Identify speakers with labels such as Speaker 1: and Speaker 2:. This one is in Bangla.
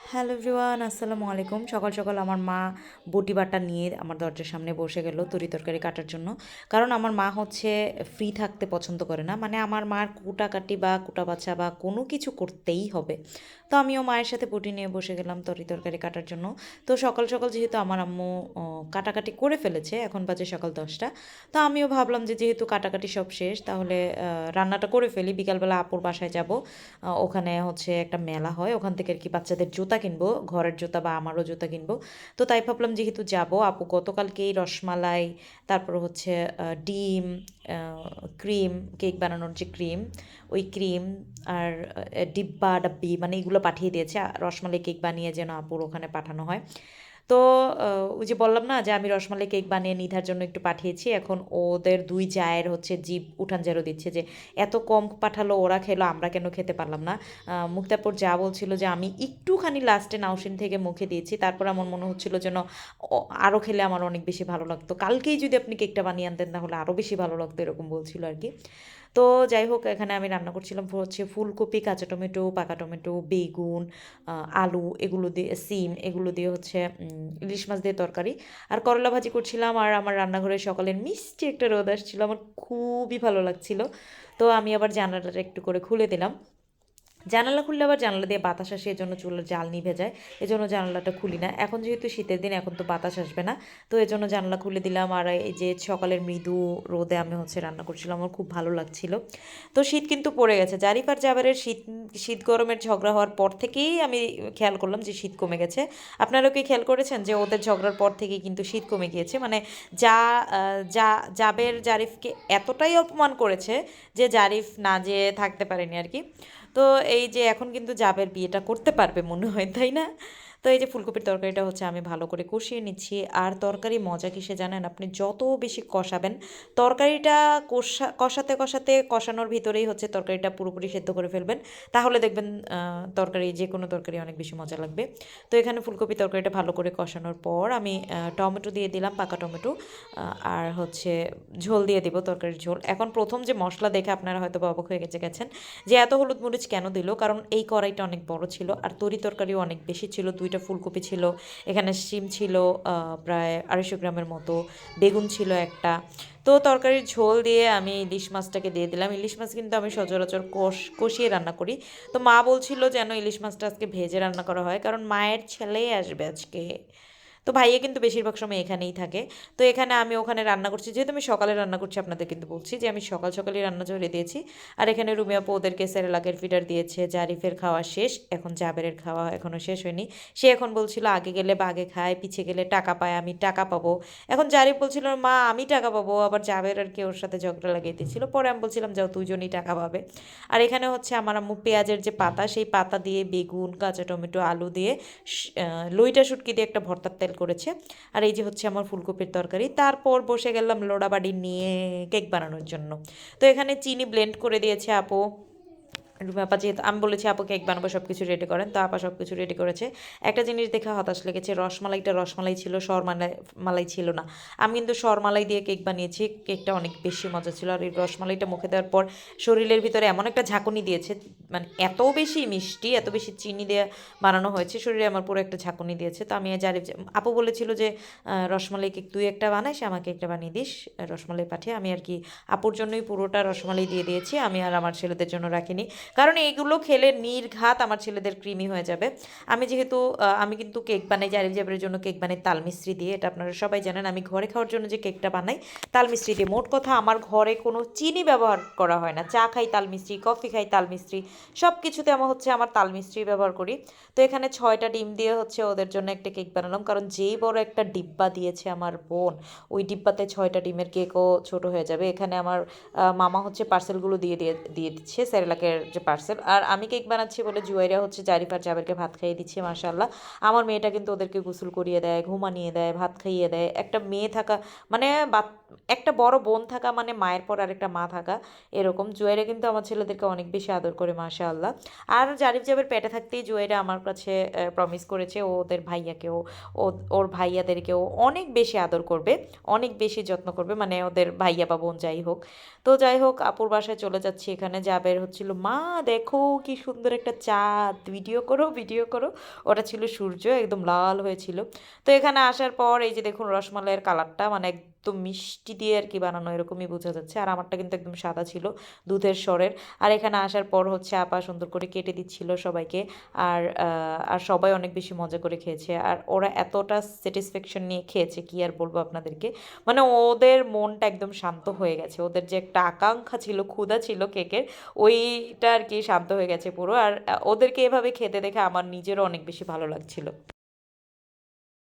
Speaker 1: হ্যালো এভরিওয়ান, আসসালামু আলাইকুম। সকাল সকাল আমার মা বটি বাটা নিয়ে আমার দরজার সামনে বসে গেল তরি তরকারি কাটার জন্য। কারণ আমার মা হচ্ছে ফ্রি থাকতে পছন্দ করে না। মানে আমার মার কুটাকাটি বা কুটা বাছা বা কোনো কিছু করতেই হবে। তো আমিও মায়ের সাথে বটি নিয়ে বসে গেলাম তরি তরকারি কাটার জন্য। তো সকাল সকাল যেহেতু আমার আম্মু কাটাকাটি করে ফেলেছে, এখন বাজে সকাল দশটা। তো আমিও ভাবলাম যে যেহেতু কাটাকাটি সব শেষ, তাহলে রান্নাটা করে ফেলি। বিকালবেলা আপুর বাসায় যাব। ওখানে হচ্ছে একটা মেলা হয়। ওখান থেকে আর কি বাচ্চাদের জুতা কিনবো, ঘরের জুতা বা আমারও জুতা কিনবো। তো তাই ভাবলাম যেহেতু যাব, আপু গতকালকেই রসমালাই, তারপর হচ্ছে ডিম ক্রিম, কেক বানানোর যে ক্রিম, ওই ক্রিম আর ডিব্বা, ডাব্বি মানে এগুলো পাঠিয়ে দিয়েছে। রসমালাই কেক বানিয়ে যেন আপুর ওখানে পাঠানো হয়। তো ওই যে বললাম না যে আমি রসমালাই কেক বানিয়ে নিধার জন্য একটু পাঠিয়েছি, এখন ওদের দুই জায়ের হচ্ছে জিভ উঠান জেরো দিচ্ছে যে এত কম পাঠালো, ওরা খেলো, আমরা কেন খেতে পারলাম না? মুক্তাপুর যা বলছিল যে আমি একটুখানি লাস্টে নাউসিন থেকে মুখে দিয়েছি, তারপর আমার মনে হচ্ছিল যেন আরও খেলে আমার অনেক বেশি ভালো লাগতো। কালকেই যদি আপনি কেকটা বানিয়ে আনতেন তাহলে আরও বেশি ভালো লাগতো, এরকম বলছিল আর কি। তো যাই হোক, এখানে আমি রান্না করছিলাম হচ্ছে ফুলকপি, কাঁচা টমেটো, পাকা টমেটো, বেগুন আলু, এগুলো দিয়ে, সিম, এগুলো দিয়ে হচ্ছে ইলিশ মাছ দিয়ে তরকারি। আর করলা ভাজি করছিলাম আর আমার রান্নাঘরে সকালের মিষ্টি একটা রোদ আসছিল। আমার খুবই ভালো লাগছিল। তো আমি আবার জানালাটা একটু করে খুলে দিলাম। জানালা খুললে আবার জানালা দিয়ে বাতাস আসে, এজন্য চুলার জাল নিভে যায়, এজন্য জানালাটা খুলি না। এখন যেহেতু শীতের দিন, এখন তো বাতাস আসবে না। তো এজন্য জানালা খুলে দিলাম আর এই যে সকালের মৃদু রোদে আমি হচ্ছে রান্না করছিলাম, আমার খুব ভালো লাগছিল। তো শীত কিন্তু পড়ে গেছে। জারিফার জাবারের শীত শীত গরমের ঝগড়া হওয়ার পর থেকেই আমি খেয়াল করলাম যে শীত কমে গেছে। আপনারাও কি খেয়াল করেছেন যে ওদের ঝগড়ার পর থেকেই কিন্তু শীত কমে গিয়েছে? মানে যা যা, জাবের জারিফকে এতটাই অপমান করেছে যে জারিফ না যেয়ে থাকতে পারেনি আর কি। তো এই যে এখন কিন্তু জাবের বিয়েটা করতে পারবে মনে হয় তাই না? তো এই যে ফুলকপির তরকারিটা হচ্ছে আমি ভালো করে কষিয়ে নিচ্ছি। আর তরকারি মজা কিসে জানেন? আপনি যত বেশি কষাবেন, তরকারিটা কষা, কষাতে কষাতে কষানোর ভিতরেই হচ্ছে তরকারিটা পুরোপুরি সেদ্ধ করে ফেলবেন। তাহলে দেখবেন তরকারি যে কোনো তরকারি অনেক বেশি মজা লাগবে। তো এখানে ফুলকপি তরকারিটা ভালো করে কষানোর পর আমি টমেটো দিয়ে দিলাম, পাকা টমেটো আর হচ্ছে ঝোল দিয়ে দিব তরকারির ঝোল। এখন প্রথম যে মশলা দেখে আপনারা হয়তো অবাক হয়ে গেছে, গেছেন যে এত হলুদ মরিচ কেন দিল? কারণ এই কড়াইটা অনেক বড় ছিল আর তরি তরকারিও অনেক বেশি ছিল দুইটা ফুলকপি ছিল, এখানে শিম ছিল প্রায় আড়াইশো গ্রামের মতো, বেগুন ছিল একটা। তো তরকারির ঝোল দিয়ে আমি ইলিশ মাছটাকে দিয়ে দিলাম। ইলিশ মাছ কিন্তু আমি সচরাচর কষ, কষিয়ে রান্না করি। তো মা বলছিল যেন ইলিশ মাছটা আজকে ভেজে রান্না করা হয়, কারণ মায়ের ছেলেই আসবে আজকে। তো ভাইয়া কিন্তু বেশিরভাগ সময় এখানেই থাকে। তো এখানে আমি ওখানে রান্না করছি। যেহেতু আমি সকালে রান্না করছি আপনাদের কিন্তু বলছি যে আমি সকাল সকালই রান্না চলে দিয়েছি। আর এখানে রুমি আপু ওদেরকে সেরেলাকের ফিডার দিয়েছে, জারিফের খাওয়া শেষ। এখন জাবেরের খাওয়া এখনও শেষ হয়নি। সে এখন বলছিল, আগে গেলে বাগে খায়, পিছে গেলে টাকা পায়, আমি টাকা পাবো। এখন জারিফ বলছিল, মা, আমি টাকা পাবো। আবার জাবের আর কি ওর সাথে ঝগড়া লাগিয়ে দিয়েছিল। পরে আমি বলছিলাম, যাও দুজনই টাকা পাবে। আর এখানে হচ্ছে আমার আম্মু পেঁয়াজের যে পাতা, সেই পাতা দিয়ে বেগুন, কাঁচা টমেটো, আলু দিয়ে লইটা শুটকি দিয়ে একটা ভর্তার তেল করেছে। আর এই যে হচ্ছে আমার ফুলকপির তরকারি, তারপর বসে গেলাম লোড়াবাড়ি নিয়ে কেক বানানোর জন্য। তো এখানে চিনি ব্লেন্ড করে দিয়েছে আপু। রুমা আপা, যেহেতু আমি বলেছি আপু কেক বানাবো সব কিছু রেডি করেন, তো আপা সব কিছু রেডি করেছে। একটা জিনিস দেখে হতাশ লেগেছে, রসমালাইটা রসমালাই ছিল সরমালাই মালাই ছিল না। আমি কিন্তু সরমালাই দিয়ে কেক বানিয়েছি, কেকটা অনেক বেশি মজা ছিল, আর এই রসমালাইটা মুখে দেওয়ার পর শরীরের ভিতরে এমন একটা ঝাঁকুনি দিয়েছে মানে এত বেশি মিষ্টি, এত বেশি চিনি দিয়ে বানানো হয়েছে, শরীরে আমার পুরো একটা ঝাঁকুনি দিয়েছে। তো আমি জারি আপু বলেছিল যে রসমালাই কেক তুই একটা বানাইস আমাকে একটা বানিয়ে দিস, রসমালাই পাঠিয়ে আমি আর কি আপুর জন্যই পুরোটা রসমালাই দিয়ে দিয়েছি, আমি আর আমার ছেলেদের জন্য রাখিনি। কারণ এইগুলো খেলে নির্ঘাত আমার ছেলেদের ক্রিমি হয়ে যাবে। আমি যেহেতু আমি কিন্তু কেক বানাই জারিফ জাবের জন্য কেক বানাই তাল মিস্ত্রি দিয়ে, এটা আপনারা সবাই জানেন। আমি ঘরে খাওয়ার জন্য যে কেকটা বানাই, তাল মিস্ত্রি দিয়ে। মোট কথা আমার ঘরে কোনো চিনি ব্যবহার করা হয় না। চা খাই তাল মিস্ত্রি কফি খাই তাল মিস্ত্রি সব কিছুতে আমার হচ্ছে আমার তাল মিস্ত্রি ব্যবহার করি। তো এখানে ছয়টা ডিম দিয়ে হচ্ছে ওদের জন্য একটা কেক বানালাম। কারণ যেই বড় একটা ডিব্বা দিয়েছে আমার বোন, ওই ডিব্বাতে ছয়টা ডিমের কেকও ছোট হয়ে যাবে। এখানে আমার মামা হচ্ছে পার্সেলগুলো দিয়ে দিয়ে দিয়ে দিচ্ছে স্যারেলাকের পার্সেল। আর আমি কেক বানাচ্ছি বলে জুয়াইরা হচ্ছে জারিফার জাবেরকে ভাত খাইয়ে দিচ্ছে মার্শাল্লাহ আমার মেয়েটা কিন্তু ওদেরকে গোসল করিয়ে দেয়, ঘুমানিয়ে দেয়, ভাত খাইয়ে দেয়। একটা মেয়ে থাকা মানে বাত- একটা বড় বোন থাকা মানে মায়ের পর আরেকটা মা থাকা এরকম। জুয়েরা কিন্তু আমার ছেলেদেরকে অনেক বেশি আদর করে মাশা আল্লাহ আর জারিফ জাবের পেটে থাকতেই জুয়েরা আমার কাছে প্রমিস করেছে ও ওদের ভাইয়াকেও, ও, ওর ভাইয়াদেরকেও অনেক বেশি আদর করবে, অনেক বেশি যত্ন করবে মানে ওদের ভাইয়া বা বোন যাই হোক। তো যাই হোক, আপুর বাসায় চলে যাচ্ছি এখানে। জাবের হচ্ছিল, মা, দেখো কি সুন্দর একটা চাঁদ ভিডিও করো ভিডিও করো। ওটা ছিল সূর্য, একদম লাল হয়েছিল। তো এখানে আসার পর এই যে দেখুন রসমালাইয়ের কালারটা মানে একদম মিষ্টি দিয়ে আর কি বানানো এরকমই বোঝা যাচ্ছে। আর আমারটা কিন্তু একদম সাদা ছিল, দুধের স্বরের। আর এখানে আসার পর হচ্ছে আপা সুন্দর করে কেটে দিচ্ছিল সবাইকে। আর আর সবাই অনেক বেশি মজা করে খেয়েছে। আর ওরা এতটা স্যাটিসফ্যাকশন নিয়ে খেয়েছে, কি আর বলব আপনাদেরকে? মানে ওদের মনটা একদম শান্ত হয়ে গেছে। ওদের যে একটা আকাঙ্ক্ষা ছিল, ক্ষুধা ছিল কেকের, ওইটা আর কি শান্ত হয়ে গেছে পুরো। আর ওদেরকে এভাবে খেতে দেখে আমার নিজেরও অনেক বেশি ভালো লাগছিল।